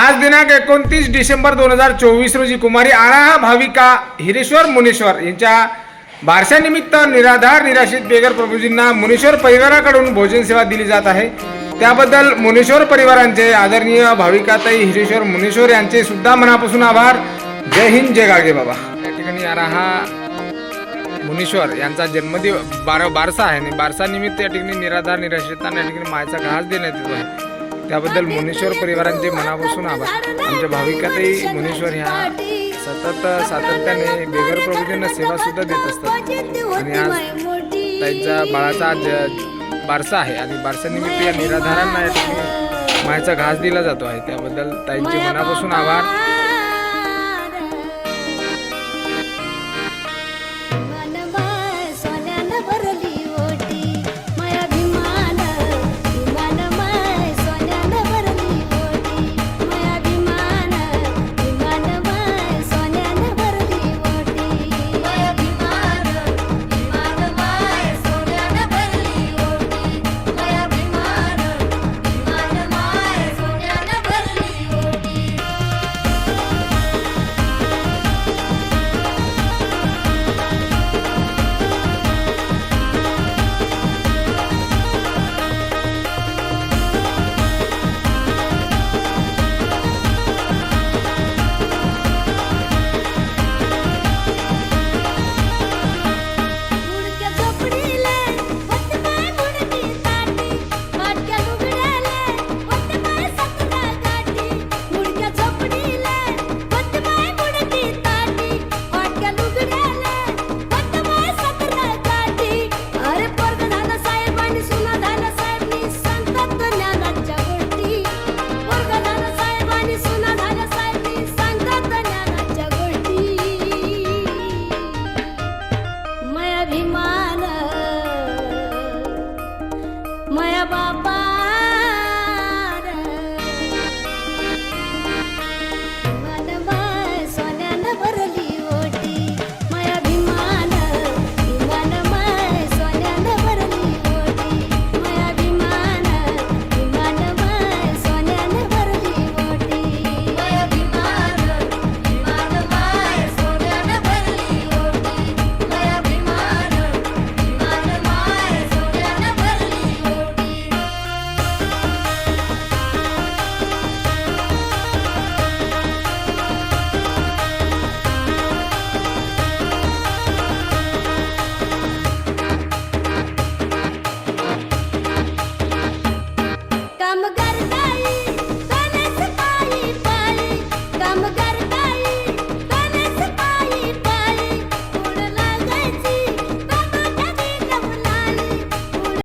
आज दिनांक एकोणतीस डिसेंबर दोन हजार चोवीस रोजी कुमारी आराहा भाविका हिरेश्वर मुनेश्वर यांच्या बारशानिमित्त निराधार निराशित बेगर प्रभूजींना मुनेश्वर परिवाराकडून भोजन सेवा दिली जात आहे. त्याबद्दल मुनेश्वर परिवारांचे आदरणीय भाविकाताई हिरेश्वर मुनेश्वर यांचे सुद्धा मनापासून आभार. जय हिंद जय गाडगे बाबा. या ठिकाणी आराहा मुनेश्वर यांचा जन्मदिव बारा बारसा आहे आणि बारसा निमित्त या ठिकाणी निराधार निराश्रितांना या ठिकाणी मायाचा घास देण्यात येतो आहे. त्याबद्दल मुनेश्वर परिवारांचे मनापासून आभार. आमच्या भाविकातही मुनेश्वर ह्या सतत सातत्याने बेगर प्रभूजींना सेवा सुद्धा देत असतात. आणि आज त्यांच्या बाळाचा आज ज- बारसा आहे आणि बारसानिमित्त या निराधारांना या ठिकाणी मायाचा घास दिला जातो आहे. त्याबद्दल ताईंचे मनापासून आभार. Bapak.